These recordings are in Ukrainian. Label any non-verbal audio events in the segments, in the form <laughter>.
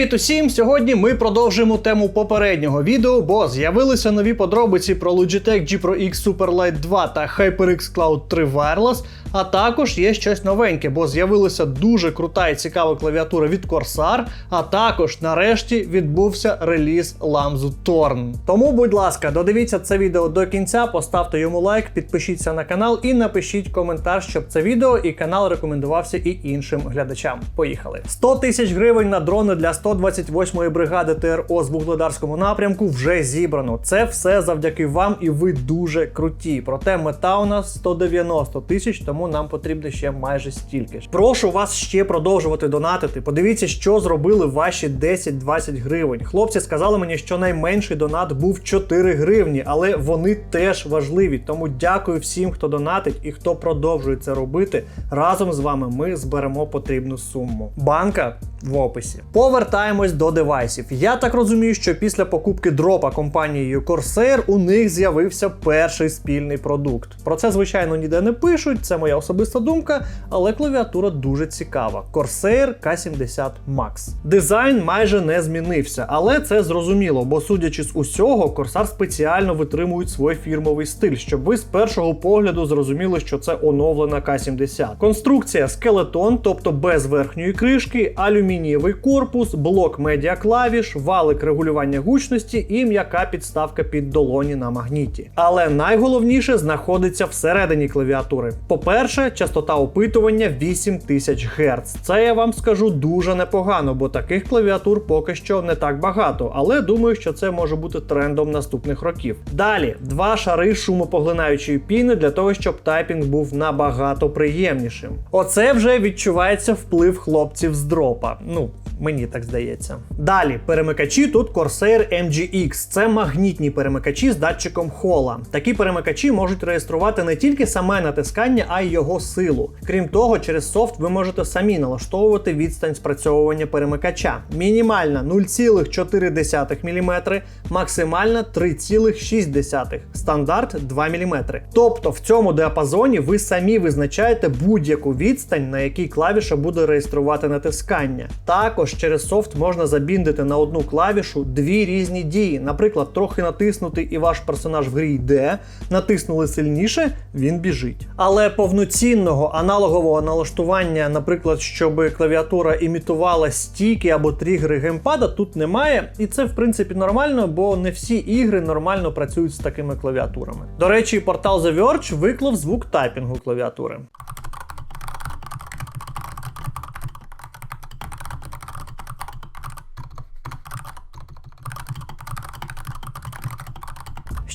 Привіт усім! Сьогодні ми продовжуємо тему попереднього відео, бо з'явилися нові подробиці про Logitech G Pro X Superlight 2 та HyperX Cloud 3 Wireless, а також є щось новеньке, бо з'явилася дуже крута і цікава клавіатура від Corsair, а також нарешті відбувся реліз Lamzu Torn. Тому, будь ласка, додивіться це відео до кінця, поставте йому лайк, підпишіться на канал і напишіть коментар, щоб це відео і канал рекомендувався і іншим глядачам. Поїхали. 100 тисяч гривень на дрони для 128-ї бригади ТРО з Вугледарському напрямку вже зібрано. Це все завдяки вам, і ви дуже круті. Проте мета у нас 190 тисяч, тому нам потрібно ще майже стільки ж. Прошу вас ще продовжувати донатити. Подивіться, що зробили ваші 10-20 гривень. Хлопці сказали мені, що найменший донат був 4 гривні, але вони теж важливі. Тому дякую всім, хто донатить і хто продовжує це робити. Разом з вами ми зберемо потрібну суму. Банка в описі. Повертаємось до девайсів. Я так розумію, що після покупки дропа компанією Corsair у них з'явився перший спільний продукт. Про це, звичайно, ніде не пишуть, це моя особиста думка, але клавіатура дуже цікава. Corsair K70 Max. Дизайн майже не змінився, але це зрозуміло, бо судячи з усього, Corsair спеціально витримують свій фірмовий стиль, щоб ви з першого погляду зрозуміли, що це оновлена К70. Конструкція скелетон, тобто без верхньої кришки, алюмінієвий корпус, блок медіаклавіш, валик регулювання гучності і м'яка підставка під долоні на магніті. Але найголовніше знаходиться всередині клавіатури. По-перше, частота опитування 8000 Гц. Це я вам скажу дуже непогано, бо таких клавіатур поки що не так багато, але думаю, що це може бути трендом наступних років. Далі два шари шумопоглинаючої піни для того, щоб тайпінг був набагато приємнішим. Оце вже відчувається вплив хлопців з дропа. Ну, Мені так здається. Далі перемикачі тут Corsair MGX. Це магнітні перемикачі з датчиком хола. Такі перемикачі можуть реєструвати не тільки саме натискання, а й його силу. Крім того, через софт ви можете самі налаштовувати відстань спрацьовування перемикача. Мінімальна 0,4 мм, максимальна 3,6 стандарт 2 мм. Тобто в цьому діапазоні ви самі визначаєте будь-яку відстань, на якій клавіша буде реєструвати натискання. Також через софт можна забіндити на одну клавішу дві різні дії. Наприклад, трохи натиснути і ваш персонаж в грі йде, натиснули сильніше, він біжить. Але повноцінного аналогового налаштування, наприклад, щоб клавіатура імітувала стійки або тригери геймпада, тут немає. І це в принципі нормально, бо не всі ігри нормально працюють з такими клавіатурами. До речі, портал The Verge виклав звук тайпінгу клавіатури.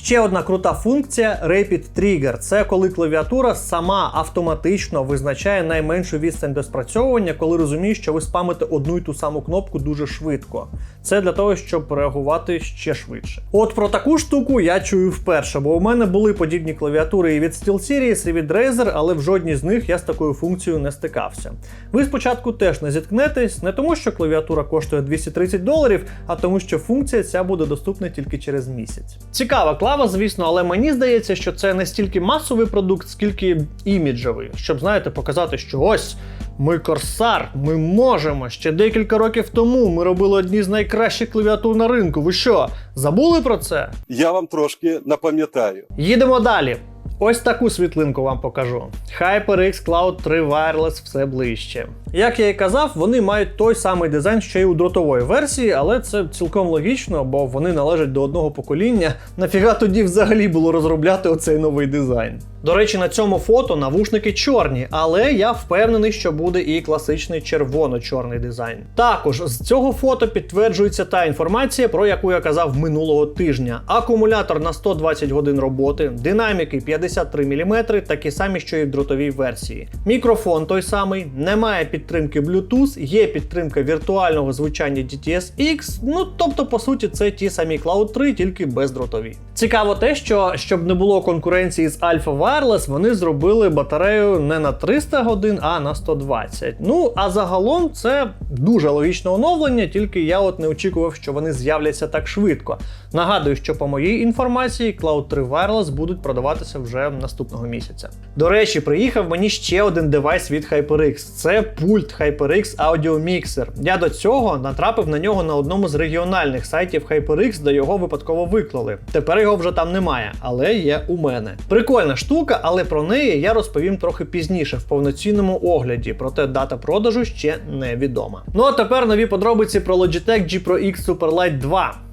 Ще одна крута функція Rapid Trigger. Це коли клавіатура сама автоматично визначає найменшу відстань до спрацьовування, коли розуміє, що ви спамите одну й ту саму кнопку дуже швидко. Це для того, щоб реагувати ще швидше. От про таку штуку я чую вперше, бо у мене були подібні клавіатури і від SteelSeries, і від Razer, але в жодній з них я з такою функцією не стикався. Ви спочатку теж не зіткнетесь, не тому, що клавіатура коштує 230 доларів, а тому, що функція ця буде доступна тільки через місяць. Цікава клава, звісно, але мені здається, що це не стільки масовий продукт, скільки іміджовий, щоб знаєте, показати, що ось. Ми Корсар, ми можемо. Ще декілька років тому ми робили одні з найкращих клавіатур на ринку. Ви що, забули про це? Я вам трошки напам'ятаю. Їдемо далі. Ось таку світлинку вам покажу. HyperX Cloud 3 Wireless все ближче. Як я і казав, вони мають той самий дизайн, що й у дротової версії, але це цілком логічно, бо вони належать до одного покоління. Нафіга тоді взагалі було розробляти оцей новий дизайн. До речі, на цьому фото навушники чорні, але я впевнений, що буде і класичний червоно-чорний дизайн. Також з цього фото підтверджується та інформація, про яку я казав минулого тижня. Акумулятор на 120 годин роботи, динаміки 53 мм, такі самі, що і в дротовій версії. Мікрофон той самий, немає підтримки Bluetooth, є підтримка віртуального звучання DTS-X, ну тобто, по суті, це ті самі Cloud 3, тільки бездротові. Цікаво те, що щоб не було конкуренції з Alpha Wireless вони зробили батарею не на 300 годин, а на 120. Ну а загалом це дуже логічне оновлення, тільки я от не очікував, що вони з'являться так швидко. Нагадую, що по моїй інформації Cloud 3 Wireless будуть продаватися вже наступного місяця. До речі, приїхав мені ще один девайс від HyperX. Це пульт HyperX Audio Mixer. Я до цього натрапив на нього на одному з регіональних сайтів HyperX, де його випадково виклали. Тепер його вже там немає, але є у мене. Прикольна штука, але про неї я розповім трохи пізніше в повноцінному огляді. Проте дата продажу ще невідома. Ну а тепер нові подробиці про Logitech G Pro X Superlight 2.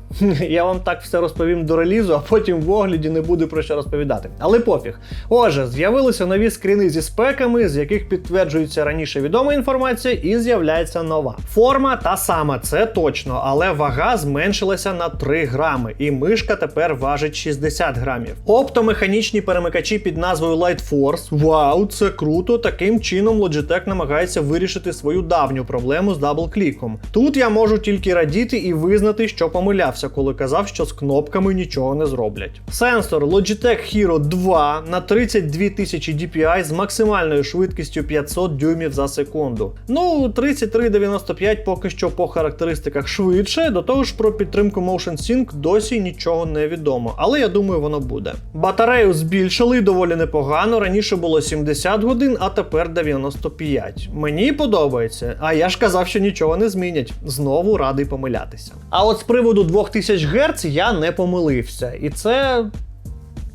Я вам так все розповім до релізу, а потім в огляді не буду про що розповідати. Але пофіг. Отже, з'явилися нові скріни зі спеками, з яких підтверджується раніше відома інформація, і з'являється нова. Форма та сама, це точно, але вага зменшилася на 3 грами, і мишка тепер важить 60 грамів. Оптомеханічні перемикачі під назвою Light Force. Вау, це круто! Таким чином Logitech намагається вирішити свою давню проблему з даблкліком. Тут я можу тільки радіти і визнати, що помилявся, коли казав, що з кнопками нічого не зроблять. Сенсор Logitech Hero 2 на 32 тисячі DPI з максимальною швидкістю 500 дюймів за секунду. Ну, 3395 поки що по характеристиках швидше, до того ж про підтримку Motion Sync досі нічого не відомо, але я думаю, воно буде. Батарею збільшили доволі непогано. Раніше було 70 годин, а тепер 95. Мені подобається, а я ж казав, що нічого не змінять. Знову радий помилятися. А от з приводу 2000 Гц я не помилився, і це.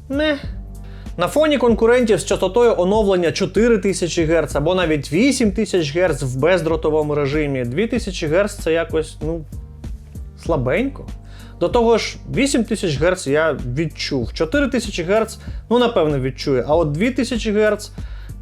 не. На фоні конкурентів з частотою оновлення 4000 Гц або навіть 8000 Гц в бездротовому режимі, 2000 Гц це якось, ну, слабенько. До того ж, 8000 Гц я відчув. 4000 Гц, ну, напевно, відчую, а от 2000 Гц.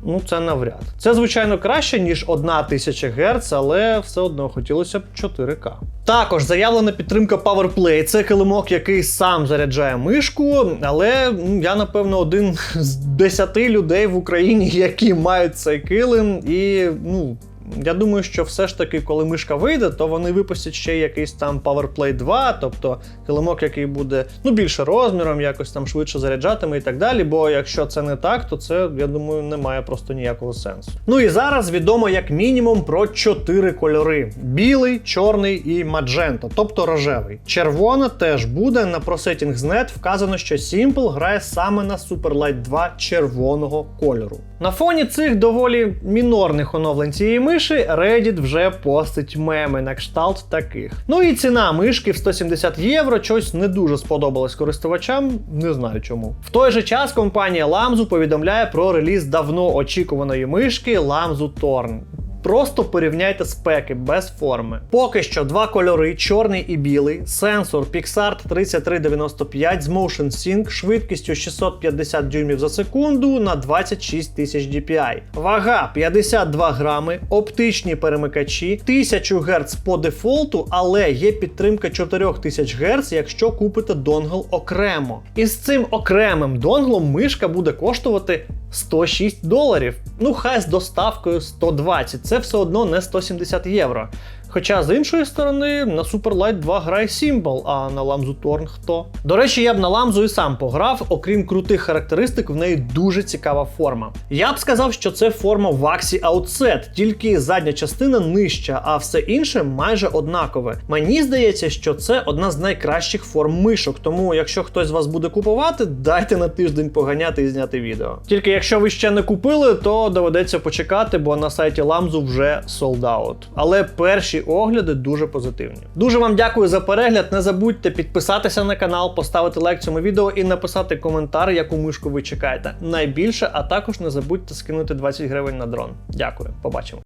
Ну, це навряд. Це, звичайно, краще, ніж 1000 Гц, але все одно хотілося б 4К. Також заявлена підтримка PowerPlay. Це килимок, який сам заряджає мишку, але ну, я, напевно, один з 10 людей в Україні, <laughs> які мають цей килим, і ну. Я думаю, що все ж таки, коли мишка вийде, то вони випустять ще якийсь там PowerPlay 2, тобто килимок, який буде ну більше розміром, якось там швидше заряджатиме і так далі. Бо якщо це не так, то це я думаю не має просто ніякого сенсу. Ну і зараз відомо як мінімум про чотири кольори: білий, чорний і маджента, тобто рожевий. Червона теж буде на ProSettingsNet вказано, що Simple грає саме на Superlight 2 червоного кольору. На фоні цих доволі мінорних оновлень цієї миші Reddit вже постить меми на кшталт таких. Ну і ціна мишки в 170 євро щось не дуже сподобалось користувачам, не знаю чому. В той же час компанія Lamzu повідомляє про реліз давно очікуваної мишки Lamzu Torn. Просто порівняйте спеки без форми. Поки що два кольори, чорний і білий, сенсор Pixart 3395 з Motion Sync швидкістю 650 дюймів за секунду на 26 тисяч DPI. Вага 52 грами, оптичні перемикачі, 1000 Гц по дефолту, але є підтримка 4000 Гц, якщо купите донгл окремо. І з цим окремим донглом мишка буде коштувати 106 доларів. Ну, хай з доставкою 120. Це все одно не 170 євро. Хоча з іншої сторони на Superlight 2 грає Simple, а на Lamzu Torn хто. До речі, я б на Lamzu і сам пограв, окрім крутих характеристик, в неї дуже цікава форма. Я б сказав, що це форма Waxi Outset, тільки задня частина нижча, а все інше майже однакове. Мені здається, що це одна з найкращих форм мишок, тому якщо хтось з вас буде купувати, дайте на тиждень поганяти і зняти відео. Тільки якщо ви ще не купили, то доведеться почекати, бо на сайті Lamzu вже sold out. Але перші огляди дуже позитивні. Дуже вам дякую за перегляд. Не забудьте підписатися на канал, поставити лайк цьому відео і написати коментар, яку мишку ви чекаєте. Найбільше, а також не забудьте скинути 20 гривень на дрон. Дякую, побачимо.